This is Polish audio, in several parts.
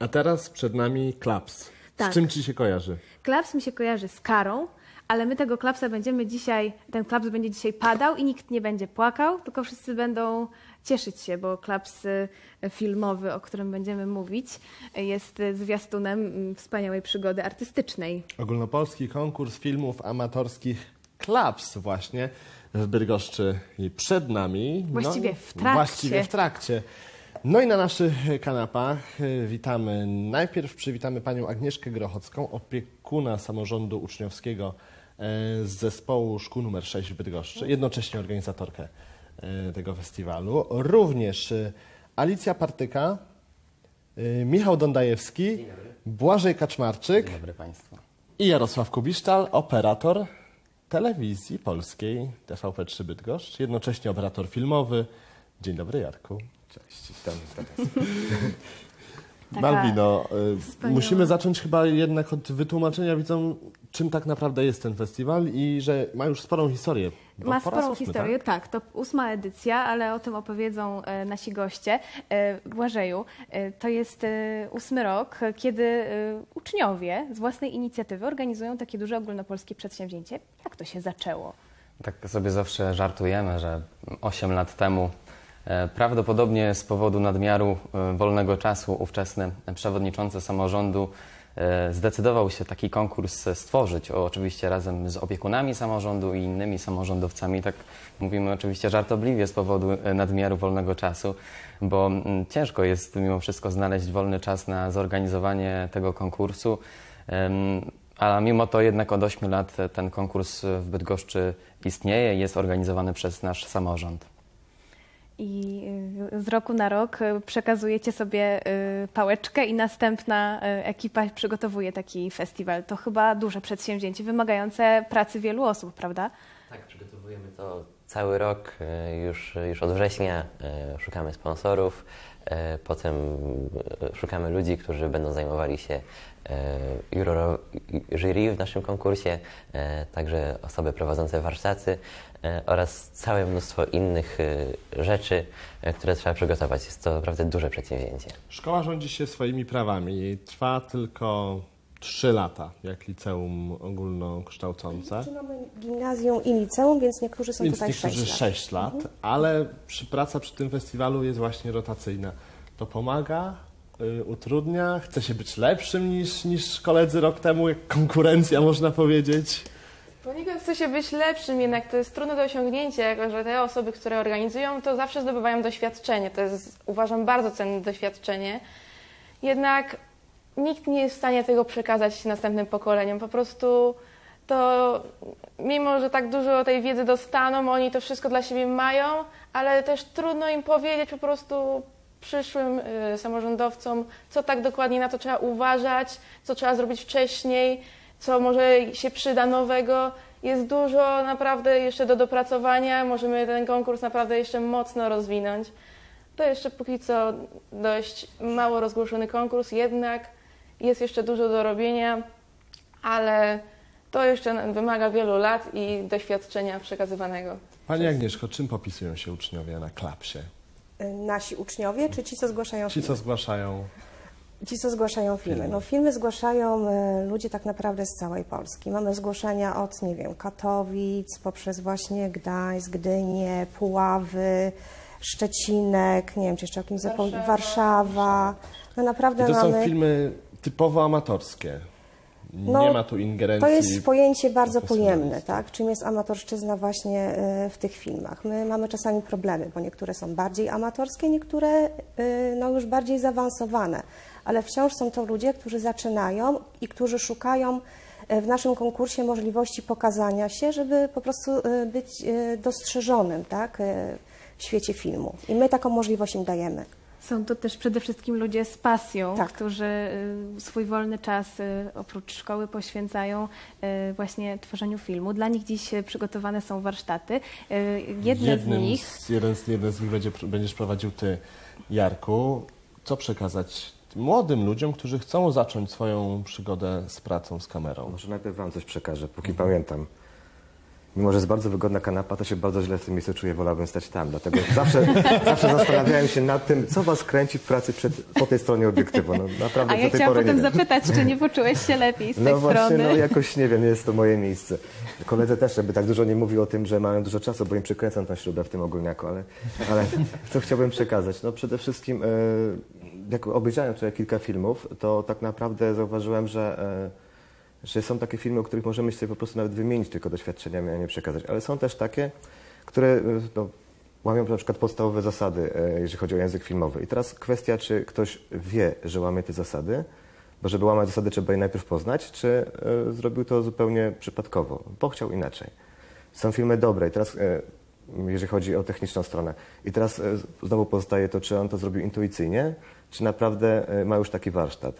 A teraz przed nami klaps. Tak. Z czym ci się kojarzy? Klaps mi się kojarzy z karą, ale my tego klapsa będziemy dzisiaj, ten klaps będzie dzisiaj padał i nikt nie będzie płakał, tylko wszyscy będą cieszyć się, bo klaps y, filmowy, o którym będziemy mówić, jest zwiastunem mm, wspaniałej przygody artystycznej. Ogólnopolski konkurs filmów amatorskich klaps właśnie w Bydgoszczy i przed nami. Właściwie no, w trakcie. Właściwie w trakcie. No i na naszych kanapach y, witamy, najpierw przywitamy panią Agnieszkę Grochocką, opiekuna samorządu uczniowskiego e, z zespołu szkół nr 6 w Bydgoszczy, jednocześnie organizatorkę e, tego festiwalu. Również Alicja Partyka, Michał Dondajewski, Błażej Kaczmarczyk Dzień dobry Państwu. i Jarosław Kubiszczal, operator telewizji polskiej TVP3 Bydgoszcz, jednocześnie operator filmowy. Dzień dobry Jarku. Cześć, witam teraz. Balbino, y, wspaniała- musimy zacząć chyba jednak od wytłumaczenia widzom, czym tak naprawdę jest ten festiwal i że ma już sporą historię. bo Ma sporą ósmy, historię, tak? tak? to ósma edycja, ale o tym opowiedzą e, nasi goście. E, Błażeju, e, to jest ósmy rok, kiedy uczniowie z własnej inicjatywy organizują takie duże ogólnopolskie przedsięwzięcie. Jak to się zaczęło? Tak sobie zawsze żartujemy, że 8 lat temu prawdopodobnie z powodu nadmiaru e, wolnego czasu ówczesny przewodniczący samorządu e, zdecydował się taki konkurs stworzyć, oczywiście razem z opiekunami samorządu i innymi samorządowcami. Tak mówimy oczywiście żartobliwie z powodu e, nadmiaru wolnego czasu, bo ciężko jest mimo wszystko znaleźć wolny czas na zorganizowanie tego konkursu. A mimo to jednak od 8 lat e, ten konkurs w Bydgoszczy istnieje i jest organizowany przez nasz samorząd. I y, z roku na rok y, przekazujecie sobie y, pałeczkę i następna ekipa przygotowuje taki festiwal. To chyba duże przedsięwzięcie wymagające pracy wielu osób, prawda? Tak, przygotowujemy to cały rok. Już, już od września szukamy sponsorów. E, Potem e, szukamy ludzi, którzy będą zajmowali się e, juroro- jury w naszym konkursie, także osoby prowadzące warsztaty oraz całe mnóstwo innych rzeczy, które trzeba przygotować. Jest to naprawdę duże przedsięwzięcie. Szkoła rządzi się swoimi prawami. Trwa tylko 3 lata, jak liceum ogólnokształcące. Czy mamy gimnazjum i liceum, więc niektórzy są Więc tutaj niektórzy 6 lat. 6 lat, ale przy, praca przy tym festiwalu jest właśnie rotacyjna. To pomaga, y, utrudnia, chce się być lepszym niż, niż koledzy rok temu, jak konkurencja można powiedzieć. Poniekąd chce się być lepszym, jednak to jest trudne do osiągnięcia, jako że te osoby, które organizują, to zawsze zdobywają doświadczenie. To jest, uważam, bardzo cenne doświadczenie. Jednak nikt nie jest w stanie tego przekazać następnym pokoleniom. Po prostu to, mimo że tak dużo tej wiedzy dostaną, oni to wszystko dla siebie mają, ale też trudno im powiedzieć po prostu przyszłym y, samorządowcom, co tak dokładnie na to trzeba uważać, co trzeba zrobić wcześniej, co może się przyda nowego. Jest dużo naprawdę jeszcze do dopracowania, możemy ten konkurs naprawdę jeszcze mocno rozwinąć. To jeszcze póki co dość mało rozgłoszony konkurs, jednak jest jeszcze dużo do robienia, ale to jeszcze wymaga wielu lat i doświadczenia przekazywanego. Pani Agnieszko, czym popisują się uczniowie na klapsie? Y, Nasi uczniowie, czy ci, co zgłaszają Ci, filmy? co zgłaszają Ci, co zgłaszają filmy. No, filmy zgłaszają e, ludzie tak naprawdę z całej Polski. Mamy zgłoszenia od, nie wiem, Katowic, poprzez właśnie Gdańsk, Gdynię, Puławy, Szczecinek, nie wiem, czy jeszcze o kimś zapomnieć, Warszawa. No naprawdę I to są mamy... filmy typowo amatorskie. No, Nie ma tu ingerencji. To jest pojęcie bardzo pojemne, tak? Czym jest amatorszczyzna właśnie e, w tych filmach. My mamy czasami problemy, bo niektóre są bardziej amatorskie, niektóre e, no, już bardziej zaawansowane, ale wciąż są to ludzie, którzy zaczynają i którzy szukają e, w naszym konkursie możliwości pokazania się, żeby po prostu być dostrzeżonym, tak? W świecie filmu. I my taką możliwość im dajemy. Są to też przede wszystkim ludzie z pasją, Tak. którzy y, swój wolny czas y, oprócz szkoły poświęcają y, właśnie tworzeniu filmu. Dla nich dziś przygotowane są warsztaty. Jedne Jednym z nich Z, jeden, z, jeden z nich będzie, będziesz prowadził ty, Jarku. Co przekazać młodym ludziom, którzy chcą zacząć swoją przygodę z pracą z kamerą? Może najpierw Wam coś przekażę, póki pamiętam. Mimo że jest bardzo wygodna kanapa, to się bardzo źle w tym miejscu czuję, wolałbym stać tam. Dlatego zawsze, zawsze zastanawiałem się nad tym, co was kręci w pracy przed, po tej stronie obiektywu. No, naprawdę A do ja tej chciałam pory nie potem wiem. zapytać, czy nie poczułeś się lepiej z tej No właśnie, strony? no jakoś nie wiem, nie jest to moje miejsce. Koledzy też, żeby tak dużo nie mówił o tym, że mają dużo czasu, bo im przykręcam tą śrubę w tym ogólniaku, ale, ale co chciałbym przekazać? No przede wszystkim, e, jak obejrzałem wczoraj kilka filmów, to tak naprawdę zauważyłem, że, e, że są takie filmy, o których możemy sobie po prostu nawet wymienić tylko doświadczeniami, a nie przekazać. Ale są też takie, które e, no, łamią na przykład podstawowe zasady, e, jeżeli chodzi o język filmowy. I teraz kwestia, czy ktoś wie, że łamie te zasady, bo żeby łamać zasady, trzeba je najpierw poznać, czy e, zrobił to zupełnie przypadkowo, bo chciał inaczej. Są filmy dobre i teraz, jeżeli chodzi o techniczną stronę. I teraz znowu pozostaje to, czy on to zrobił intuicyjnie, czy naprawdę ma już taki warsztat.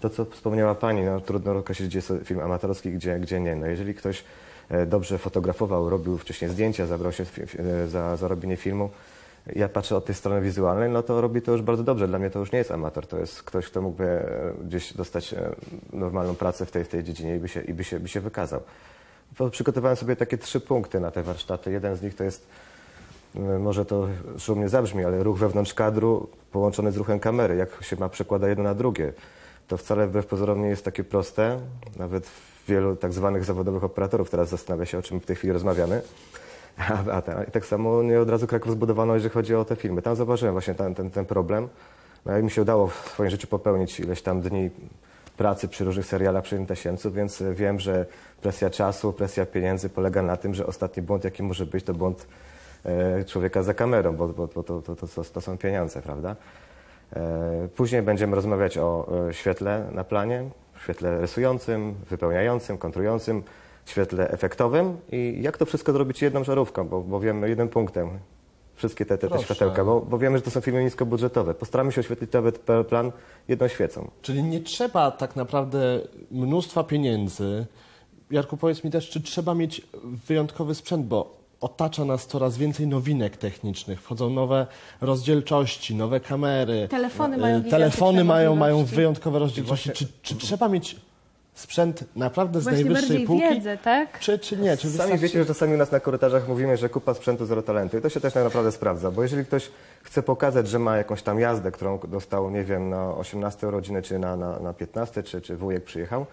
To, co wspomniała Pani, no, trudno określić, gdzie jest film amatorski, gdzie, gdzie nie. No, jeżeli ktoś e, dobrze fotografował, robił wcześniej zdjęcia, zabrał się e, za, za robienie filmu, ja patrzę od tej strony wizualnej, no to robi to już bardzo dobrze. Dla mnie to już nie jest amator, to jest ktoś, kto mógłby e, gdzieś dostać normalną pracę w tej, w tej dziedzinie i by się, i by się, by się wykazał. To Przygotowałem sobie takie trzy punkty na te warsztaty. Jeden z nich to jest, może to szumnie zabrzmi, ale ruch wewnątrz kadru połączony z ruchem kamery, jak się ma przekłada jedno na drugie. To wcale wbrew pozorom nie jest takie proste. Nawet wielu tak zwanych zawodowych operatorów teraz zastanawia się, o czym w tej chwili rozmawiamy. A, a ta, I tak samo nie od razu Kraków zbudowano, jeżeli chodzi o te filmy. Tam zauważyłem właśnie ten, ten, ten problem. No, jak mi się udało w swoim życiu popełnić ileś tam dni pracy przy różnych serialach przy Tasiemcu, więc wiem, że presja czasu, presja pieniędzy polega na tym, że ostatni błąd, jaki może być, to błąd e, człowieka za kamerą, bo, bo, bo to, to, to, to są pieniądze, prawda? E, Później będziemy rozmawiać o e, świetle na planie, świetle rysującym, wypełniającym, kontrującym, świetle efektowym i jak to wszystko zrobić jedną żarówką, bo, bo wiemy jednym punktem. Wszystkie te, te, te światełka, bo, bo wiemy, że to są filmy niskobudżetowe. Postaramy się oświetlić nawet plan jedną świecą. Czyli nie trzeba tak naprawdę mnóstwa pieniędzy. Jarku, powiedz mi też, czy trzeba mieć wyjątkowy sprzęt, bo otacza nas coraz więcej nowinek technicznych. Wchodzą nowe rozdzielczości, nowe kamery. Telefony e, mają Telefony mają, mają wyjątkowe rozdzielczości. Czy, czy trzeba mieć sprzęt naprawdę z Właśnie najwyższej półki? wiedzę, tak? Czy, czy nie? Czy Sami wystarczy... wiecie, że czasami u nas na korytarzach mówimy, że kupa sprzętu zero talentu i to się też tak naprawdę sprawdza, bo jeżeli ktoś chce pokazać, że ma jakąś tam jazdę, którą dostał, nie wiem, na 18 urodziny, czy na, na, na 15, czy, czy wujek przyjechał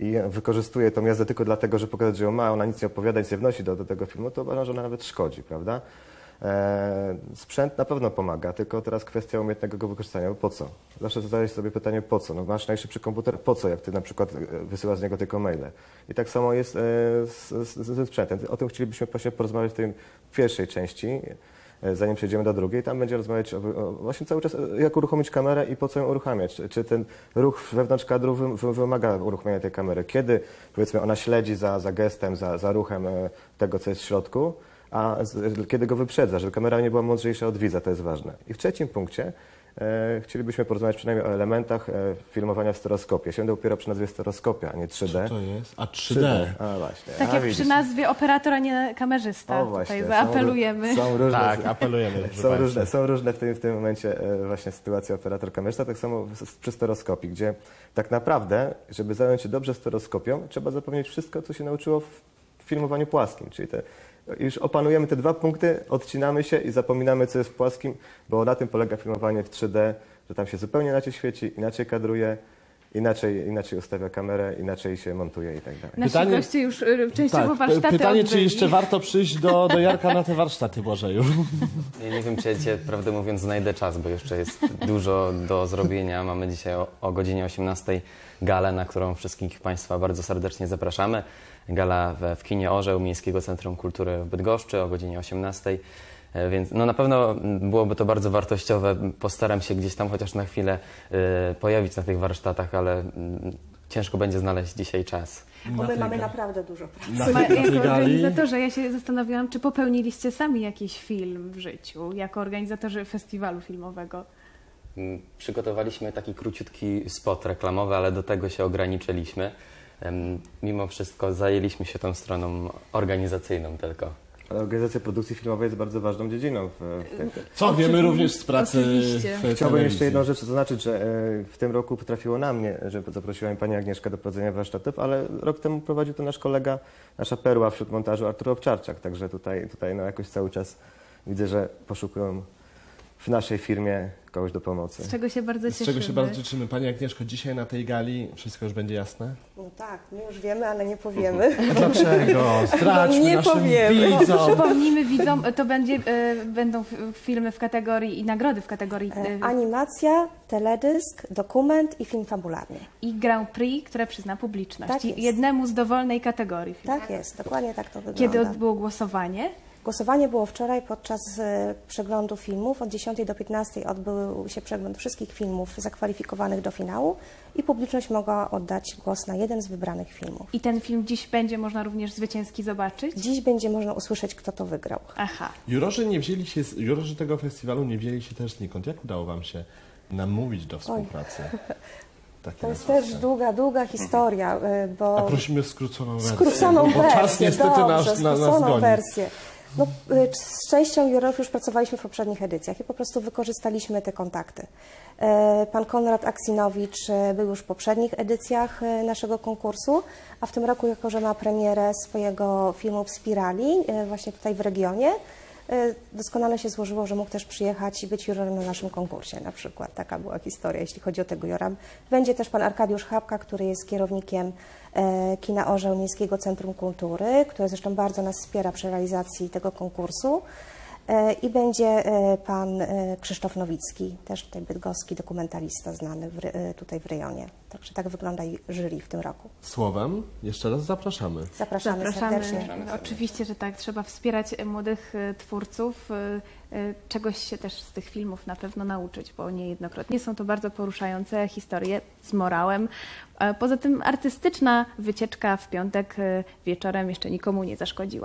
i wykorzystuje tą jazdę tylko dlatego, że pokazać, że ją ma, ona nic nie opowiada, nic nie wnosi do, do tego filmu, to uważam, że ona nawet szkodzi, prawda? E, sprzęt na pewno pomaga, tylko teraz kwestia umiejętnego go wykorzystania. Bo Po co? Zawsze zadajesz sobie pytanie, po co? No masz najszybszy komputer, po co, jak ty na przykład e, wysyłasz z niego tylko maile? I tak samo jest e, z, z, ze sprzętem. O tym chcielibyśmy właśnie porozmawiać w tej pierwszej części, zanim przejdziemy do drugiej. Tam będzie rozmawiać o, o, właśnie cały czas, e, jak uruchomić kamerę i po co ją uruchamiać. Czy, czy ten ruch wewnątrz kadru wy, wy, wymaga uruchomienia tej kamery? Kiedy, powiedzmy, ona śledzi za, za gestem, za, za ruchem e, tego, co jest w środku, a kiedy go wyprzedza, żeby kamera nie była mądrzejsza od widza, to jest ważne. I w trzecim punkcie e, chcielibyśmy porozmawiać przynajmniej o elementach e, filmowania w stereoskopie. Będę opierał przy nazwie stereoskopia, a nie 3D. To jest? A 3D. A właśnie. Tak a, jak widzisz. przy nazwie operatora, nie kamerzysta. O, właśnie, Tutaj są zaapelujemy. ró- Są różne, Tak, apelujemy. są różne, są różne w tym, w tym momencie e, właśnie sytuacje operator kamerzysta, tak samo przy stereoskopii, gdzie tak naprawdę, żeby zająć się dobrze stereoskopią, trzeba zapomnieć wszystko, co się nauczyło w filmowaniu płaskim, czyli te, już opanujemy te dwa punkty, odcinamy się i zapominamy, co jest w płaskim, bo na tym polega filmowanie w 3D, że tam się zupełnie inaczej świeci, inaczej kadruje, inaczej, inaczej ustawia kamerę, inaczej się montuje i tak dalej. Nasi Pytanie- goście już y, częściowo Tak, warsztaty pytanie, czy odbyli. jeszcze warto przyjść do, do Jarka na te warsztaty, Błażeju? Ja nie wiem, czy ja dzisiaj, prawdę mówiąc, znajdę czas, bo jeszcze jest dużo do zrobienia. Mamy dzisiaj o, o godzinie 18 galę, na którą wszystkich Państwa bardzo serdecznie zapraszamy. Gala w, w kinie Orzeł Miejskiego Centrum Kultury w Bydgoszczy o godzinie 18. E, Więc no na pewno byłoby to bardzo wartościowe. Postaram się gdzieś tam chociaż na chwilę y, pojawić na tych warsztatach, ale mm, ciężko będzie znaleźć dzisiaj czas. Bo my mamy naprawdę dużo pracy. Na Jako organizatorze ja się zastanawiałam, czy popełniliście sami jakiś film w życiu, jako organizatorzy festiwalu filmowego. Mm, Przygotowaliśmy taki króciutki spot reklamowy, ale do tego się ograniczyliśmy. Mimo wszystko zajęliśmy się tą stroną organizacyjną tylko. Ale organizacja produkcji filmowej jest bardzo ważną dziedziną w, w tej, Co wiemy również z pracy Oczywiście. w Chciałbym jeszcze jedną rzecz zaznaczyć, że e, w tym roku potrafiło na mnie, że zaprosiła mi pani Agnieszka do prowadzenia warsztatów, ale rok temu prowadził to nasz kolega, nasza perła wśród montażu Artur Owczarczak, także tutaj, tutaj no jakoś cały czas widzę, że poszukują w naszej firmie kogoś do pomocy. Z czego się bardzo Z cieszymy. czego się bardzo cieszymy. Pani Agnieszko, dzisiaj na tej gali wszystko już będzie jasne? No tak, my już wiemy, ale nie powiemy. Dlaczego? Zdradźmy nie naszym powiemy. widzom. Przypomnijmy widzom, to będzie, e, będą filmy w kategorii i nagrody w kategorii E, e, Animacja, teledysk, dokument i film fabularny. i Grand Prix, które przyzna publiczność. Tak jest. Jednemu z dowolnej kategorii. Tak jest, dokładnie tak to wygląda. Kiedy odbyło głosowanie? Głosowanie było wczoraj podczas e, przeglądu filmów. Od 10 do 15 odbył się przegląd wszystkich filmów zakwalifikowanych do finału i publiczność mogła oddać głos na jeden z wybranych filmów. I ten film dziś będzie można również zwycięski zobaczyć? Dziś będzie można usłyszeć, kto to wygrał. Aha. Jurorzy nie wzięli się, z- jurorzy tego festiwalu nie wzięli się też znikąd. Jak udało wam się namówić do współpracy? Takie To jest nazwiska. też długa, długa historia, e, bo... A prosimy skróconą wersję. Skróconą bo wersję, czas niestety dobrze, nas, na, nas skróconą goni. wersję. No, y, z częścią jurorów już pracowaliśmy w poprzednich edycjach i po prostu wykorzystaliśmy te kontakty. E, Pan Konrad Aksinowicz e, był już w poprzednich edycjach e, naszego konkursu, a w tym roku, jako że ma premierę swojego filmu w Spirali, właśnie tutaj w regionie, doskonale się złożyło, że mógł też przyjechać i być jurorem na naszym konkursie na przykład. Taka była historia, jeśli chodzi o tego jura. Będzie też pan Arkadiusz Chapka, który jest kierownikiem e, Kina Orzeł Miejskiego Centrum Kultury, które zresztą bardzo nas wspiera przy realizacji tego konkursu. E, I będzie e, pan e, Krzysztof Nowicki, też tutaj bydgoski dokumentalista znany w, tutaj w rejonie. Także tak wygląda i jury w tym roku. Słowem, jeszcze raz zapraszamy. Zapraszamy, Zapraszamy. serdecznie. Oczywiście, że tak. Trzeba wspierać młodych twórców. Czegoś się też z tych filmów na pewno nauczyć, bo niejednokrotnie są to bardzo poruszające historie z morałem. Poza tym artystyczna wycieczka w piątek wieczorem jeszcze nikomu nie zaszkodziła.